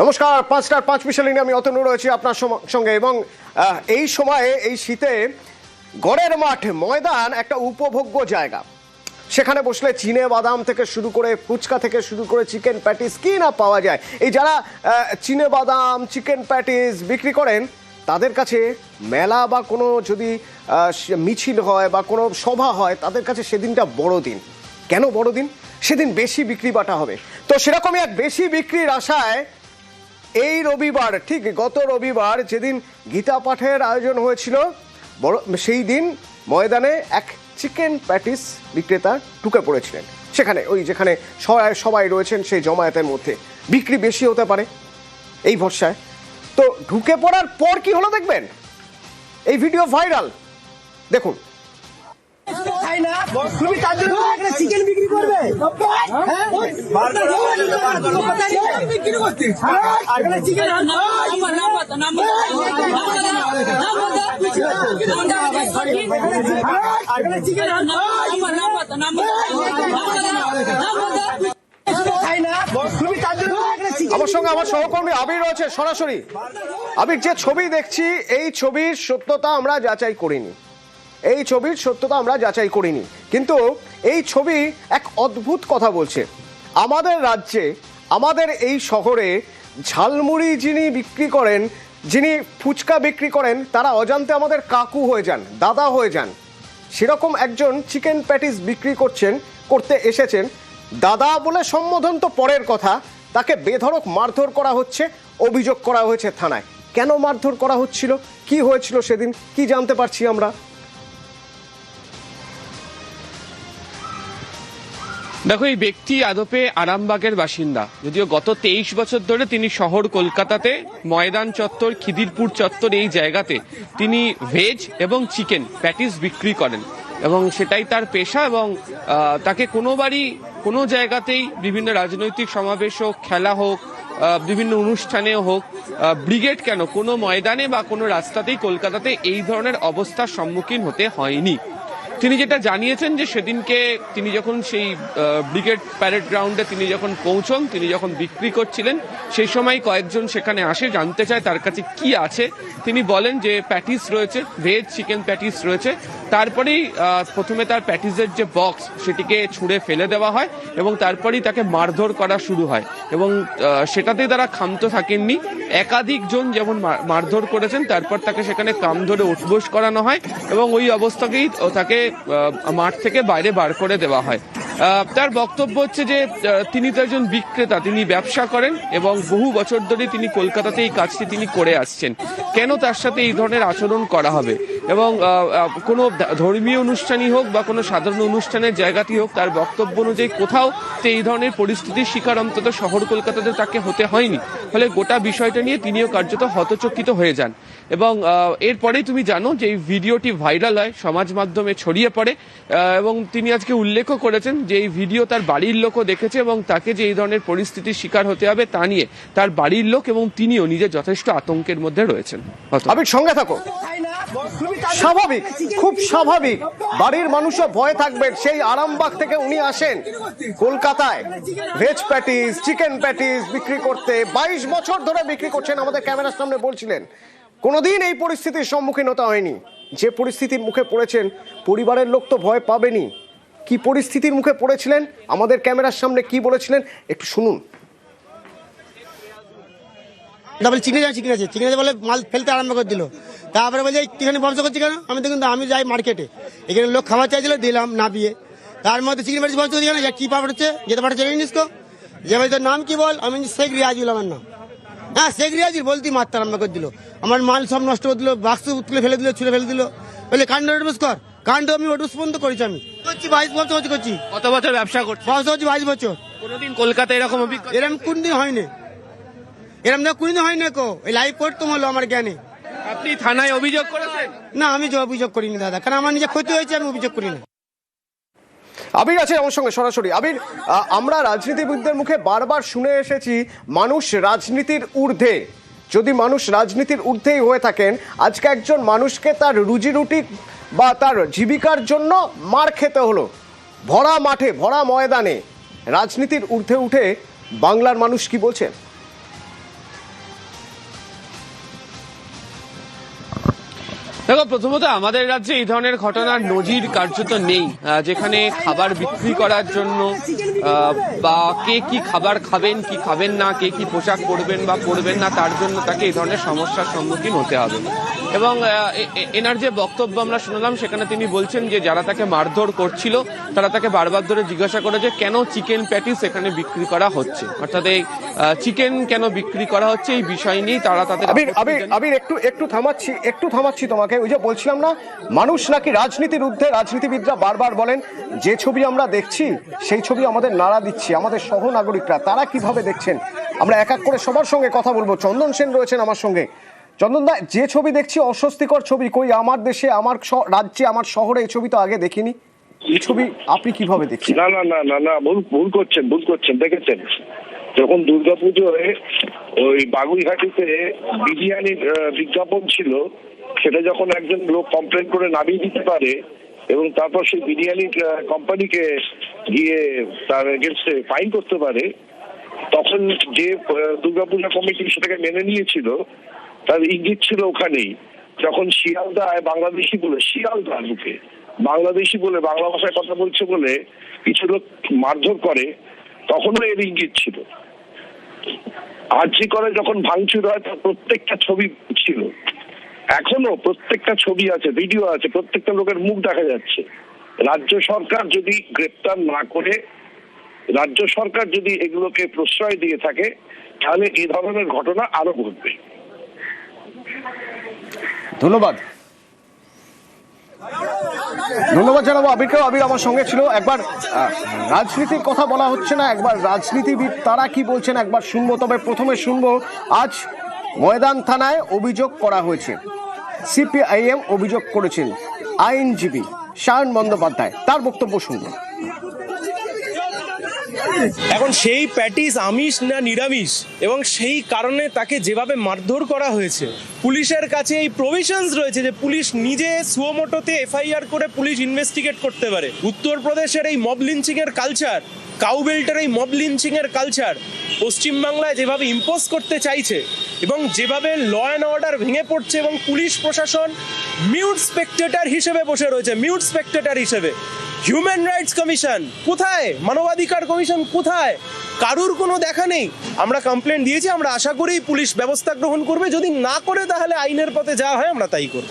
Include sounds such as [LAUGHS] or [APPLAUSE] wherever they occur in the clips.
নমস্কার, পাঁচটার পাঁচ মিশালি নিয়ে আমি অতনু রয়েছি আপনার সঙ্গে এবং এই সময়ে, এই শীতে গড়ের মাঠ, ময়দান একটা উপভোগ্য জায়গা। সেখানে বসলে চিনে বাদাম থেকে শুরু করে ফুচকা থেকে শুরু করে চিকেন প্যাটিস কি না পাওয়া যায়? এই যারা চিনে বাদাম, চিকেন প্যাটিস বিক্রি করেন, তাদের কাছে মেলা বা কোনো যদি মিছিল হয় বা কোনো সভা হয়, তাদের কাছে সেদিনটা বড় দিন। কেন বড় দিন? সেদিন বেশি বিক্রি বাটা হবে। তো সেরকমই এক বেশি বিক্রির আশায় এই রবিবার, ঠিক গত রবিবার যেদিন গীতা পাঠের আয়োজন হয়েছিল, বড়, সেই দিন ময়দানে এক চিকেন প্যাটিস বিক্রেতা ঢুকে পড়েছিলেন। সেখানে, ওই যেখানে সবাই সবাই রয়েছেন সেই জমায়েতের মধ্যে। বিক্রি বেশি হতে পারে এই ভরসায়। তো ঢুকে পড়ার পর কি হলো দেখবেন? এই ভিডিও ভাইরাল। দেখুন খাই না তুমি তার জন্য এখানে চিকেন বিক্রি করবে হ্যাঁ? চিকেন বিক্রি করছিস এখানে চিকেন এখানে চিকেন খাই না তুমি তার জন্য এখানে চিকেন আমার সঙ্গে আমার সহকর্মী আবির রয়েছে সরাসরি আবির যে ছবি দেখছি এই ছবির সত্যতা আমরা যাচাই করিনি এই ছবির সত্যতা আমরা যাচাই করিনি। কিন্তু এই ছবি এক অদ্ভুত কথা বলছে। আমাদের রাজ্যে, আমাদের এই শহরে ঝালমুড়ি যিনি বিক্রি করেন, যিনি ফুচকা বিক্রি করেন, তারা অজান্তে আমাদের কাকু হয়ে যান, দাদা হয়ে যান। সেরকম একজন চিকেন প্যাটিস বিক্রি করছেন, করতে এসেছেন। দাদা বলে সম্বোধন তো পরের কথা, তাকে বেধড়ক মারধর করা হচ্ছে, অভিযোগ করা হয়েছে থানায়। কেন মারধর করা হচ্ছিল? কি হয়েছিল সেদিন? কি জানতে পারছি আমরা? দেখো, এই ব্যক্তি আদপে আরামবাগের বাসিন্দা। যদিও গত তেইশ বছর ধরে তিনি শহর কলকাতাতে, ময়দান চত্বর, খিদিরপুর চত্বর এই জায়গাতে তিনি ভেজ এবং চিকেন, প্যাটিস বিক্রি করেন এবং সেটাই তার পেশা এবং তাকে কোনোবারই কোনো জায়গাতেই বিভিন্ন রাজনৈতিক সমাবেশ হোক, খেলা হোক বিভিন্ন অনুষ্ঠানেও হোক ব্রিগেড কেন কোনো ময়দানে বা কোনো রাস্তাতেই কলকাতাতে এই ধরনের অবস্থার সম্মুখীন হতে হয়নি। তিনি যেটা জানিয়েছেন যে সেদিনকে তিনি যখন সেই ব্রিগেড প্যারেড গ্রাউন্ডে তিনি যখন পৌঁছন তিনি যখন বিক্রি করছিলেন সেই সময় কয়েকজন সেখানে আসে জানতে চায় তার কাছে কি আছে। তিনি বলেন যে প্যাটিস রয়েছে ভেজ চিকেন প্যাটিস রয়েছে। তারপরেই প্রথমে তার প্যাটিসের যে বক্স সেটিকে ছুঁড়ে ফেলে দেওয়া হয় এবং তারপরেই তাকে মারধর করা শুরু হয়। এবং আহ, সেটাতে তারা ক্ষান্ত থাকেননি। একাধিক জন যেমন মারধর করেছেন, তারপর তাকে সেখানে কাম ধরে উঠবোস করানো হয় এবং ওই অবস্থাকেই তাকে মাঠ থেকে বাইরে বার করে দেওয়া হয়। তার বক্তব্য হচ্ছে যে তিনি তো একজন বিক্রেতা, তিনি ব্যবসা করেন এবং বহু বছর ধরে তিনি কলকাতাতে এই কাজটি তিনি করে আসছেন। কেন তার সাথে এই ধরনের আচরণ করা হবে? এবং কোনো ধর্মীয় অনুষ্ঠানই হোক বা কোনো সাধারণ অনুষ্ঠানের জায়গাতেই হোক তার বক্তব্য অনুযায়ী কোথাও তো এই ধরনের পরিস্থিতির শিকার অন্তত শহর কলকাতাতে তাকে হতে হয়নি। ফলে গোটা বিষয়টা নিয়ে তিনিও কার্যত হতচকিত হয়ে যান। এবং এরপরেই তুমি জানো যে এই ভিডিওটি ভাইরাল হয় সমাজ মাধ্যমে ছড়িয়ে পড়ে এবং তিনি আজকে উল্লেখও করেছেন যে এই ভিডিও তার বাড়ির লোকও দেখেছে এবং তাকে যে এই ধরনের পরিস্থিতির শিকার হতে হবে তা নিয়ে তার বাড়ির লোক এবং তিনিও নিজে যথেষ্ট আতঙ্কের মধ্যে রয়েছেন। সঙ্গে থাকো। স্বাভাবিক। খুব স্বাভাবিক। বাড়ির মানুষও ভয় থাকবেন। সেই আরামবাগ থেকে উনি আসেন কলকাতায়। ভেজ প্যাটিস, চিকেন প্যাটিস বিক্রি করতে। বাইশ বছর ধরে বিক্রি করছেন আমাদের ক্যামেরার সামনে বলছিলেন। কোনোদিন এই পরিস্থিতির সম্মুখীন হতে হয়নি। যে পরিস্থিতির মুখে পড়েছেন, পরিবারের লোক তো ভয় পাবেনই। কি পরিস্থিতির মুখে পড়েছিলেন? আমাদের ক্যামেরার সামনে কি বলেছিলেন? একটু শুনুন। ডাবল চিকেন আছে চিকেন আছে চিকেন আছে বলে মাল ফেলতে আরম্ভ করে দিল। তারপরে বলছে এখানে ব্যবসা করছি কেন? আমি দেখুন আমি যাই মার্কেটে এখানে লোক খাবার চাইছিল দিলাম না বিয়ে তার মধ্যে চিকেন বাড়ি বলছে ওখানে কি পাপড় হচ্ছে যেতে পারছে জিনিস তো যে ভাই তোর নাম কি বল? আমি শেখ রিয়াজুল আমার নাম। হ্যাঁ শেখ রিয়াজুল? বলতেই মারতে আরম্ভ করে দিল। আমার মাল সব নষ্ট করে দিল বাক্স তুলে ফেলে দিল ছুঁড়ে ফেলে দিল। বলে কাণ্ড নোটিস কর। কাণ্ড আমি ওটুস পর্যন্ত করেছি আমি। করছি বাইশ বছর করছি। কত বছর ব্যবসা করছে বয়স হচ্ছে বাইশ বছর। কোনোদিন কলকাতায় এরকম এরকম কোনদিন হয়নি। এরম না কোনদিন না কো। এই লাইভ করতাম হলো আমার জ্ঞানে। আপনি থানায় অভিযোগ করেছেন? না আমি যে অভিযোগ করিনি দাদা কারণ আমার নিজে ক্ষতি হয়েছে আমি অভিযোগ করি না আবির আছে আমার সঙ্গে সরাসরি। আবির আমরা রাজনীতিবিদদের মুখে বারবার শুনে এসেছি মানুষ রাজনীতির ঊর্ধ্বে। যদি মানুষ রাজনীতির ঊর্ধ্বেই হয়ে থাকেন আজকে একজন মানুষকে তার রুজি রুটি বা তার জীবিকার জন্য মার খেতে হলো। ভরা মাঠে ভরা ময়দানে রাজনীতির ঊর্ধ্বে উঠে বাংলার মানুষ কি বলছেন? দেখো, প্রথমত আমাদের রাজ্যে এই ধরনের ঘটনার নজির কার্যত নেই যেখানে খাবার বিক্রি করার জন্য বা কে কি খাবার খাবেন, কি খাবেন না, কে কি পোশাক পরবেন বা পরবেন না, তার জন্য তাকে এই ধরনের সমস্যার সম্মুখীন হতে হবে। এবং এনার যে বক্তব্য আমরা শুনলাম সেখানে তিনি বলছেন যে যারা তাকে মারধর করছিল তারা তাকে বারবার ধরে জিজ্ঞাসা করে যে কেন চিকেন প্যাটিস এখানে বিক্রি করা হচ্ছে? অর্থাৎ এই চিকেন কেন বিক্রি করা হচ্ছে এই বিষয় নিয়েই তারা তাদের আবির আবির একটু একটু থামাচ্ছি একটু থামাচ্ছি তোমাকে। ওই যে বলছিলাম না মানুষ নাকি রাজনীতির ঊর্ধ্বে রাজনীতিবিদরা বারবার বলেন যে ছবি আমরা দেখছি সেই ছবি আমাদের নাড়া দিচ্ছি আমাদের সহ নাগরিকরা তারা কীভাবে দেখছেন? আমরা এক এক করে সবার সঙ্গে কথা বলব। চন্দন সেন রয়েছেন আমার সঙ্গে। চন্দন দা, যে ছবি দেখছি, অস্বস্তিকর ছবি। কই, আমার দেশে, আমার রাজ্যে, আমার শহরে এই ছবি তো আগে দেখিনি। এই ছবি আপনি কীভাবে দেখছেন? না না না না না, ভুল ভুল করছেন ভুল করছেন, দেখেছেন? যখন দুর্গাপুজোয় ওই বাগুইঘাটিতে বিরিয়ানির বিজ্ঞাপন ছিল, সেটা যখন একজন লোক কমপ্লেন করে নামিয়ে দিতে পারে এবং তারপর সেই বিরিয়ানি কোম্পানিকে গিয়ে তার এগেনস্টে ফাইন করতে পারে, তখন যে দুর্গাপূজা কমিটি সেটাকে মেনে নিয়েছিল তার ইঙ্গিত ছিল ওখানেই। যখন শিয়ালদায় বাংলাদেশি বলে শিয়ালদার মুখে বাংলাদেশি বলে, বাংলা ভাষায় কথা বলছে বলে কিছু লোক মারধর করে, তখনও এর ইঙ্গিত ছিল। আর্জি করে যখন ভাঙচুর হয়, তার প্রত্যেকটা ছবি ছিল। এখনও প্রত্যেকটা ছবি আছে, ভিডিও আছে, প্রত্যেকটা লোকের মুখ দেখা যাচ্ছে। রাজ্য সরকার যদি গ্রেপ্তার না করে, রাজ্য সরকার যদি এগুলোকে প্রশ্রয় দিয়ে থাকে, তাহলে এ ধরনের ঘটনা আরও ঘটবে। ধন্যবাদ। ধন্যবাদ জানাব। আবিরকেও আবির আমার সঙ্গে ছিল। একবার রাজনীতির কথা বলা হচ্ছে না। একবার রাজনীতিবিদ, তারা কি বলছেন একবার শুনব। তবে প্রথমে শুনব, আজ ময়দান থানায় অভিযোগ করা হয়েছে। সিপিআইএম অভিযোগ করেছেন আইনজীবী সায়ন বন্দ্যোপাধ্যায়। তার বক্তব্য শুনব। এখন সেই প্যাটিস আমিষ না নিরামিষ? এবং সেই কারণে তাকে যেভাবে মারধর করা হয়েছে। পুলিশের কাছে এই প্রভিশনস রয়েছে যে পুলিশ নিজে সুয়োমোটোতে এফআইআর করে পুলিশ ইনভেস্টিগেট করতে পারে। উত্তরপ্রদেশের এই মব লিঞ্চিং এর কালচার কাউবেল্টের এই মব লিঞ্চিং এর কালচার পশ্চিমবাংলায় যেভাবে ইম্পোজ করতে চাইছে এবং যেভাবে ল অ্যান্ড অর্ডার ভেঙে পড়ছে এবং পুলিশ প্রশাসন মিউট স্পেকটেটার হিসেবে বসে রয়েছে মিউট স্পেকটেটার হিসেবে। হিউম্যান রাইটস কমিশন কোথায়? মানবাধিকার কমিশন কোথায়? কারুর কোনো দেখা নেই। আমরা কমপ্লেন দিয়েছি আমরা আশা করি পুলিশ ব্যবস্থা গ্রহণ করবে। যদি না করে তাহলে আইনের পথে যা হয় আমরা তাই করব।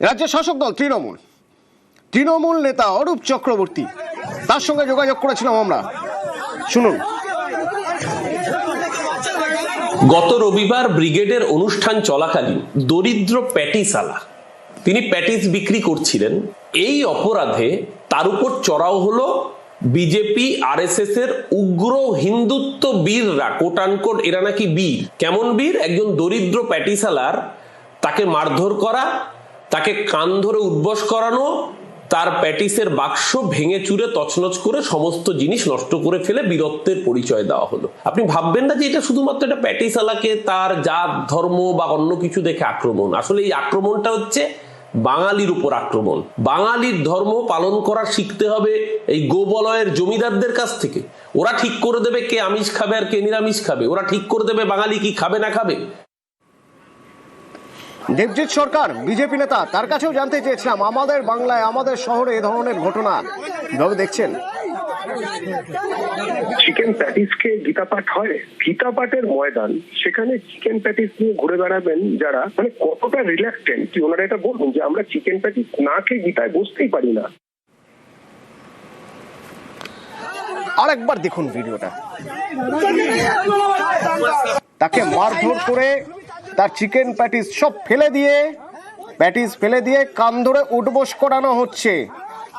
রাজ্যের শাসক দল তৃণমূল। তৃণমূল নেতা অরূপ চক্রবর্তী তার সঙ্গে যোগাযোগ করেছিলাম আমরা। শুনুন। গত রবিবার ব্রিগেডের অনুষ্ঠান চলাকালীন দরিদ্র প্যাটিসালা। তিনি প্যাটিস বিক্রি করছিলেন এই অপরাধে তার উপর চড়াও হলো বিজেপি আরএসএস এর উগ্র হিন্দুত্ব বীররা কোটানকোট এরা নাকি বীর। কেমন বীর? একজন দরিদ্র প্যাটিসালার, তাকে মারধর করা, তাকে কান ধরে উদ্বস করানো, তার প্যাটিসের বাক্স ভেঙে চুরে তছনছ করে সমস্ত জিনিস নষ্ট করে ফেলে বীরত্বের পরিচয় দেওয়া হলো। আপনি ভাববেন না যে এটা শুধুমাত্র একটা প্যাটিসালাকে তার জাত, ধর্ম বা অন্য কিছু দেখে আক্রমণ? আসলে এই আক্রমণটা হচ্ছে বাঙালির উপর আক্রমণ। বাঙালির ধর্ম পালন করা শিখতে হবে এই গোবলয়ের জমিদারদের কাছ থেকে। ওরা ঠিক করে দেবে কে আমিষ খাবে আর কে নিরামিষ খাবে। ওরা ঠিক করে দেবে বাঙালি কি খাবে না খাবে। দেবজিৎ সরকার, বিজেপি নেতা, তার কাছেও জানতে চেয়েছিলাম, আমাদের বাংলায়, আমাদের শহরে এ ধরনের ঘটনা। দেখছেন? চিকেন প্যাটিসকে গীতা পাঠ হয়? গীতা পাঠের ময়দান, সেখানে চিকেন প্যাটিস নিয়ে ঘুরে বেড়াবেন যারা মানে কতটা রিল্যাক্টেন্ট কি ওনারা এটা বলুন যে আমরা চিকেন প্যাটিস না খেয়ে গীতায় বসতেই পারি না। আরেকবার দেখুন ভিডিওটা। তাকে মারধর করে তার চিকেন প্যাটিস সব ফেলে দিয়ে প্যাটিস ফেলে দিয়ে কান ধরে উঠবোস করানো হচ্ছে।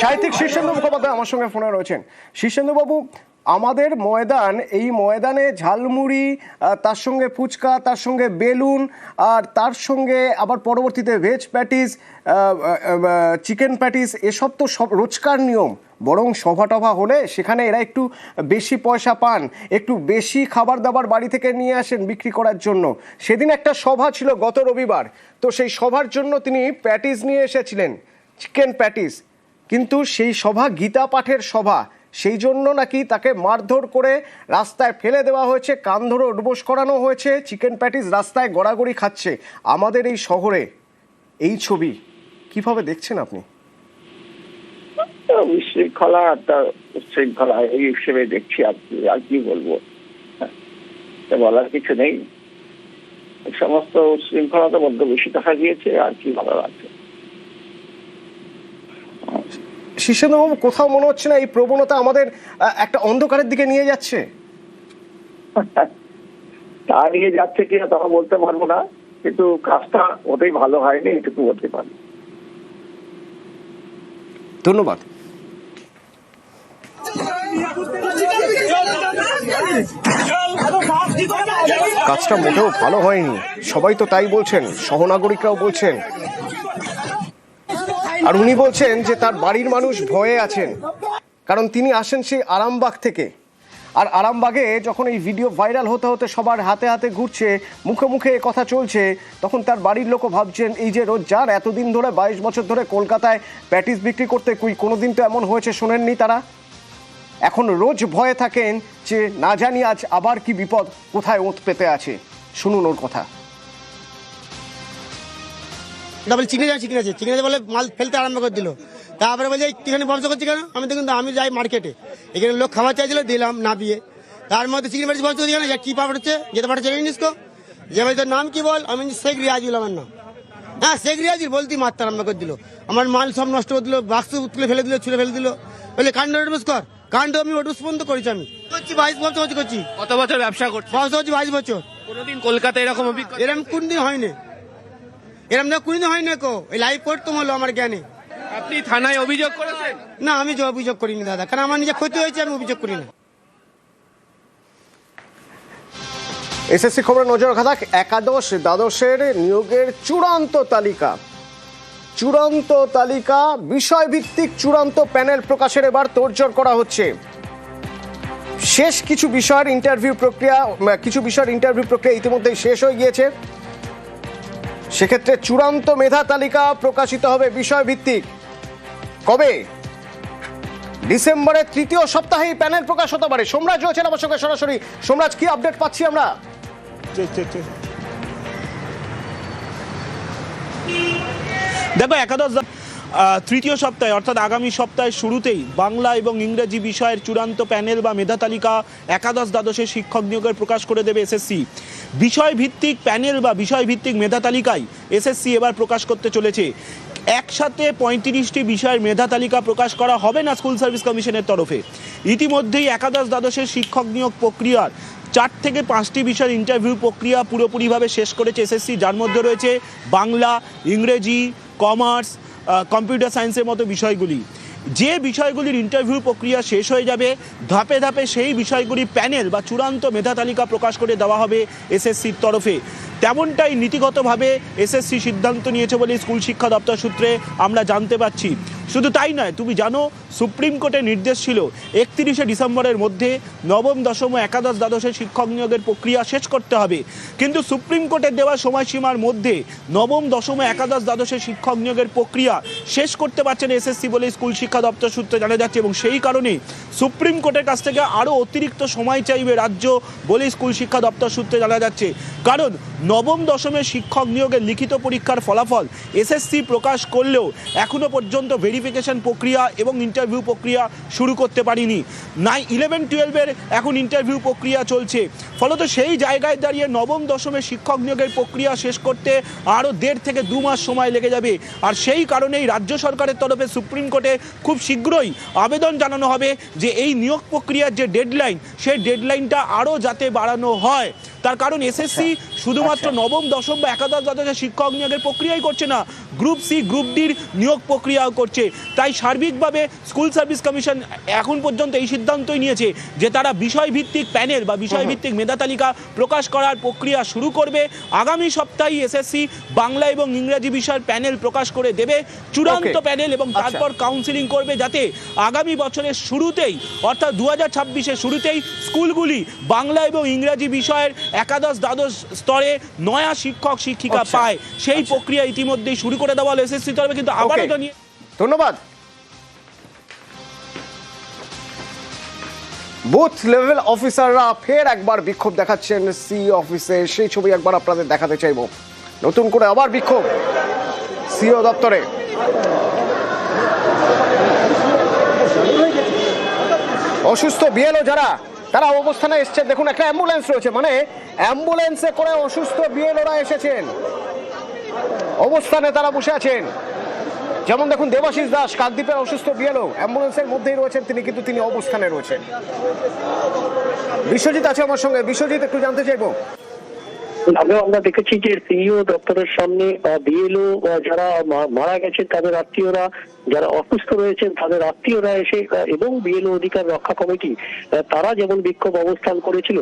সাহিত্যিক শীর্ষেন্দু মুখোপাধ্যায় আমার সঙ্গে ফোনে রয়েছেন। শীর্ষেন্দু বাবু আমাদের ময়দান, এই ময়দানে ঝালমুড়ি তার সঙ্গে ফুচকা, তার সঙ্গে বেলুন, আর তার সঙ্গে আবার পরবর্তীতে ভেজ প্যাটিস চিকেন প্যাটিস এসব তো সব রোজকার নিয়ম। বরং সভা টভা হলে সেখানে এরা একটু বেশি পয়সা পান, একটু বেশি খাবার দাবার বাড়ি থেকে নিয়ে আসেন বিক্রি করার জন্য। সেদিন একটা সভা ছিল গত রবিবার। তো সেই সভার জন্য তিনি প্যাটিস নিয়ে এসেছিলেন চিকেন প্যাটিস কিন্তু সেই সভা গীতা পাঠের সভা। সেই জন্য নাকি তাকে মারধর করে রাস্তায় ফেলে দেওয়া হয়েছে কান ধরে উঠবোস করানো হয়েছে চিকেন প্যাটিস রাস্তায় গড়াগড়ি খাচ্ছে আমাদের এই শহরে। এই ছবি কীভাবে দেখছেন আপনি? উশৃঙ্খলা একটা উশৃঙ্খলা এই হিসেবে দেখছি আর কি আর কি বলব। হ্যাঁ, তা বলার কিছু নেই। সমস্ত উশৃঙ্খলার মধ্যে বেশি দেখা গিয়েছে আর কি বলার আছে? শীর্ষেন্দ্রবাবু কোথাও মনে হচ্ছে না এই প্রবণতা আমাদের একটা অন্ধকারের দিকে নিয়ে যাচ্ছে? [LAUGHS] তা নিয়ে যাচ্ছে কিনা তা বলতে পারব না কিন্তু কাজটা ওটাই ভালো হয়নি এটুকু বলতে পারি। ধন্যবাদ। কাজটা মোটেও ভালো হয়নি। সবাই তো তাই বলছেন সহনাগরিকরাও বলছেন। আর উনি বলছেন যে তার বাড়ির মানুষ ভয়ে আছেন। কারণ তিনি আসেন সেই আরামবাগ থেকে। আর আরামবাগে যখন এই ভিডিও ভাইরাল হতে হতে সবার হাতে হাতে ঘুরছে, মুখে মুখে কথা চলছে, তখন তার বাড়ির লোকও ভাবছেন, এই যে রোজ যার এতদিন ধরে, বাইশ বছর ধরে কলকাতায় প্যাটিস বিক্রি করতে কই, কোনোদিন তো এমন হয়েছে শোনেননি তারা? এখন রোজ ভয়ে থাকেন যে, না জানি আজ আবার কি বিপদ, কোথায় ওঁত পেতে আছে? শুনুন ওর কথা। ডাবল চিকেন আছে চিকেন আছে। চিকেন বলে মাল ফেলতে আরম্ভ করে দিল। তারপরে বলছে এখানে বন্ধ করছি কেন? আমি তো কিন্তু আমি যাই মার্কেটে। এখানে লোক খাবার চাইছিল দিলাম না দিয়ে তার মধ্যে চিকেন প্যাটিস বন্ধ করে কেন কি পাপড় হচ্ছে যেতে পারছে জিনিস কো যে ভাই তোর নাম কি বল? আমি বলছি, শেখ রিয়াজুল আমার নাম। হ্যাঁ শেখ রিয়াজুল? বলতেই মারতে আরম্ভ করে দিল। আমার মাল সব নষ্ট করে দিল বাক্স তুলে ফেলে দিল ছুলে ফেলে দিল। বলে কাণ্ড ওটুস কর। কাণ্ড আমি ওটুস বন্ধ করেছি আমি। করছি বাইশ বছর করছি। কত বছর ব্যবসা করছে বাইশ বছর। কোনোদিন কলকাতায় এরকম এরকম কোনদিন হয়নি। এরম না কোনদিন হয় না কো। এই লাইভ করতাম হলো আমার জ্ঞানে। আপনি থানায় অভিযোগ করেছেন? না আমি যে অভিযোগ করিনি দাদা কারণ আমার নিজে ক্ষতি হয়েছে আমি অভিযোগ করি না এসএসসি খবরে নজর রাখা থাক একাদশ দ্বাদশের নিয়োগের চূড়ান্ত তালিকা। চূড়ান্ত তালিকা বিষয়ভিত্তিক চূড়ান্ত প্যানেল প্রকাশের এবার তোড়জোড় করা হচ্ছে। শেষ কিছু বিষয়ের ইন্টারভিউ প্রক্রিয়া কিছু বিষয়ের ইন্টারভিউ প্রক্রিয়া ইতিমধ্যেই শেষ হয়ে গিয়েছে। সেক্ষেত্রে চূড়ান্ত মেধা তালিকা প্রকাশিত হবে বিষয়ভিত্তিক। কবে? ডিসেম্বরের তৃতীয় সপ্তাহেই প্যানেল প্রকাশ হতে পারে। সোমরাজ রয়েছেন আমার সঙ্গে সরাসরি। সোমরাজ কি আপডেট পাচ্ছি আমরা? দেখো একাদশ তৃতীয় সপ্তাহে, অর্থাৎ আগামী সপ্তাহের শুরুতেই বাংলা এবং ইংরেজি বিষয়ের চূড়ান্ত প্যানেল বা মেধা তালিকা একাদশ দ্বাদশের শিক্ষক নিয়োগের প্রকাশ করে দেবে এসএসসি। বিষয়ভিত্তিক প্যানেল বা বিষয়ভিত্তিক মেধা তালিকায় এসএসসি এবার প্রকাশ করতে চলেছে। একসাথে পঁয়ত্রিশটি বিষয়ের মেধা তালিকা প্রকাশ করা হবে না স্কুল সার্ভিস কমিশনের তরফে। ইতিমধ্যেই একাদশ দ্বাদশের শিক্ষক নিয়োগ প্রক্রিয়ার চার থেকে পাঁচটি বিষয়ের ইন্টারভিউ প্রক্রিয়া পুরোপুরিভাবে শেষ করেছে এসএসসি। যার মধ্যে রয়েছে বাংলা, ইংরেজি, কমার্স কম্পিউটার সায়েন্সের মতো বিষয়গুলি। যে বিষয়গুলির ইন্টারভিউ প্রক্রিয়া শেষ হয়ে যাবে, ধাপে ধাপে সেই বিষয়গুলি প্যানেল বা চূড়ান্ত মেধা তালিকা প্রকাশ করে দেওয়া হবে এসএসসির তরফে। তেমনটাই নীতিগতভাবে এসএসসি সিদ্ধান্ত নিয়েছে বলে স্কুল শিক্ষা দপ্তর সূত্রে আমরা জানতে পারছি। শুধু তাই নয়, তুমি জানো, সুপ্রিম কোর্টের নির্দেশ ছিল একত্রিশে ডিসেম্বরের মধ্যে নবম, দশম একাদশ দ্বাদশের শিক্ষক নিয়োগের প্রক্রিয়া শেষ করতে হবে। কিন্তু সুপ্রিম কোর্টের দেওয়া সময়সীমার মধ্যে নবম, দশম একাদশ দ্বাদশের শিক্ষক নিয়োগের প্রক্রিয়া শেষ করতে পারছে না এসএসসি বলে স্কুল শিক্ষা দপ্তর সূত্রে জানা যাচ্ছে এবং সেই কারণে সুপ্রিম কোর্টের কাছ থেকে আরও অতিরিক্ত সময় চাইবে রাজ্য বলে স্কুল শিক্ষা দপ্তর সূত্রে জানা যাচ্ছে। কারণ নবম দশমের শিক্ষক নিয়োগের লিখিত পরীক্ষার ফলাফল এসএসসি প্রকাশ করলেও এখনও পর্যন্ত ভেরিফিকেশন প্রক্রিয়া এবং ইন্টারভিউ প্রক্রিয়া শুরু করতে পারিনি। নাই ইলেভেন টুয়েলভের এখন ইন্টারভিউ প্রক্রিয়া চলছে। ফলত সেই জায়গায় দাঁড়িয়ে নবম দশমের শিক্ষক নিয়োগের প্রক্রিয়া শেষ করতে আরও দেড় থেকে দু মাস সময় লেগে যাবে। আর সেই কারণেই রাজ্য সরকারের তরফে সুপ্রিম কোর্টে খুব শীঘ্রই আবেদন জানানো হবে যে এই নিয়োগ প্রক্রিয়ার যে ডেডলাইন সেই ডেডলাইনটা আরও যাতে বাড়ানো হয়। তার কারণ এসএসসি শুধুমাত্র নবম দশম বা একাদশ দ্বাদশের শিক্ষক নিয়োগের প্রক্রিয়াই করছে না। গ্রুপ সি গ্রুপ ডির নিয়োগ প্রক্রিয়াও করছে। তাই সার্বিকভাবে স্কুল সার্ভিস কমিশন এখন পর্যন্ত এই সিদ্ধান্তই নিয়েছে যে তারা বিষয়ভিত্তিক প্যানেল বা বিষয়ভিত্তিক মেধা তালিকা প্রকাশ করার প্রক্রিয়া শুরু করবে। আগামী সপ্তাহে এসএসসি বাংলা এবং ইংরেজি বিষয়ের প্যানেল প্রকাশ করে দেবে। চূড়ান্ত প্যানেল এবং আচ্ছা। তারপর কাউন্সিলিং করবে যাতে আগামী বছরের শুরুতেই অর্থাৎ দু হাজার ছাব্বিশের শুরুতেই স্কুলগুলি বাংলা এবং ইংরাজি বিষয়ের একাদশ দ্বাদশ স্তরে নয়া শিক্ষক শিক্ষিকা আচ্ছা। পায়। সেই প্রক্রিয়া ইতিমধ্যেই শুরু করে দেওয়া হলো এসএসসি তরফে কিন্তু আবারও Okay. জানিয়ে ধন্যবাদ। বুথ লেভেল অফিসাররা ফের একবার বিক্ষোভ দেখাচ্ছেন সি অফিসে সেই ছবি একবার আপনাদের দেখাতে চাইব। নতুন করে আবার বিক্ষোভ সিও দপ্তরে। অসুস্থ বিএলও যারা তারা অবস্থানে এসছে দেখুন একটা অ্যাম্বুলেন্স রয়েছে। মানে অ্যাম্বুলেন্সে করে অসুস্থ বিএলওরা এসেছেন। অবস্থানে তারা বসে আছেন। যেমন দেখুন দেবাশিস দাস, কাকদ্বীপের অসুস্থ বিএলও, অ্যাম্বুলেন্সের মধ্যেই রয়েছেন তিনি, কিন্তু তিনি অবস্থানে রয়েছেন। বিশ্বজিৎ আছে আমার সঙ্গে। বিশ্বজিৎ, একটু জানতে চাইব? আগেও আমরা দেখেছি যে সিইও দপ্তরের সামনে বিএলও যারা মারা গেছে তাদের আত্মীয়রা যারা অসুস্থ রয়েছেন, তাদের আত্মীয়রা এসে, এবং বিএলও অধিকার রক্ষা কমিটি তারা যেমন বিক্ষোভ অবস্থান করেছিল,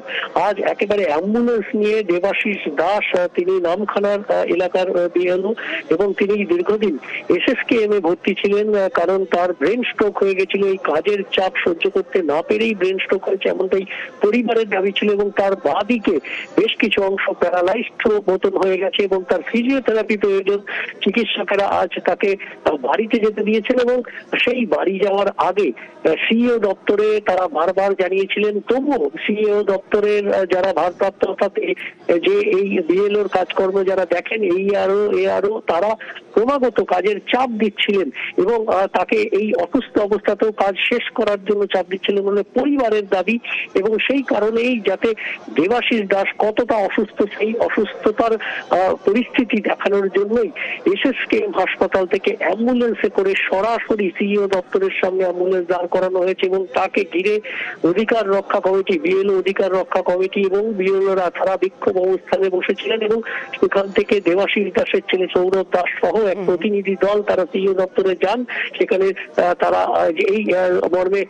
আজ একেবারে অ্যাম্বুলেন্স নিয়ে দেবাশিস দাস তিনি নামখানার এলাকার বিএলও, এবং তিনি দীর্ঘদিন এসএসকেএম এ ভর্তি ছিলেন কারণ তার ব্রেন স্ট্রোক হয়ে গেছিল। এই কাজের চাপ সহ্য করতে না পেরেই ব্রেন স্ট্রোক হয়েছে এমনটাই পরিবারের দাবি ছিল, এবং তার বাদিকে বেশ কিছু অংশ প্যারালাইজড মতন হয়ে গেছে, এবং তার ফিজিওথেরাপি প্রয়োজন চিকিৎসকেরা আজ তাকে বাড়িতে যেতে দিয়েছেন এবং সেই বাড়ি যাওয়ার আগে সিইও দপ্তরে তারা বারবার জানিয়েছিলেন, তবুও সিইও দপ্তরের যারা ভারপ্রাপ্ত অর্থাৎ যে এই বিএলওর কাজকর্ম যারা দেখেন, এই আরও এ আরও তারা ক্রমাগত কাজের চাপ দিচ্ছিলেন এবং তাকে এই অসুস্থ অবস্থাতেও কাজ শেষ করার জন্য চাপ দিচ্ছিলেন বলে পরিবারের দাবি এবং সেই কারণেই যাতে দেবাশিস দাস কতটা অসুস্থ, সেই অসুস্থতার পরিস্থিতি দেখানোর জন্যই এসএসকেএম হাসপাতাল থেকে অ্যাম্বুলেন্সে করে সরাসরি সিইও দপ্তরের সামনে অ্যাম্বুলেন্স দাঁড় করানো হয়েছে এবং তাকে ঘিরে অধিকার রক্ষা কমিটি বিএলও অধিকার রক্ষা কমিটি এবং বিএলওরা তারা বিক্ষোভ অবস্থানে বসেছিলেন এবং সেখান থেকে দেবাশিস দাসের ছেলে সৌরভ দাস সহ এক প্রতিনিধি দল তারা সিইও দপ্তরে যান। সেখানে তারা এই মর্মে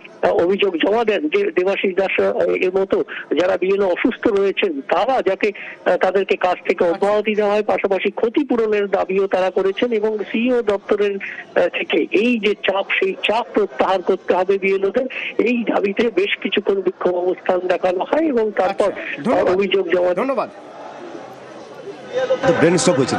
অভিযোগ জমা দেন যে দেবাশিস দাস এর মতো যারা বিএলও অসুস্থ রয়েছেন তারা আহ, তাদেরকে কাজ থেকে অব্যাহতি দেওয়া হয়। পাশাপাশি ক্ষতিপূরণের দাবিও তারা করেছেন এবং সিইও দপ্তরের আহ, থেকে এই যে চাপ সেই চাপ প্রত্যাহার করতে হবে বিএলওদের। এই দাবিতে বেশ কিছুক্ষণ বিক্ষোভ অবস্থান দেখানো হয় এবং তারপর আচ্ছা, অভিযোগ জমা ধন্যবাদ। ব্রেন স্ট্রোক হয়েছিল।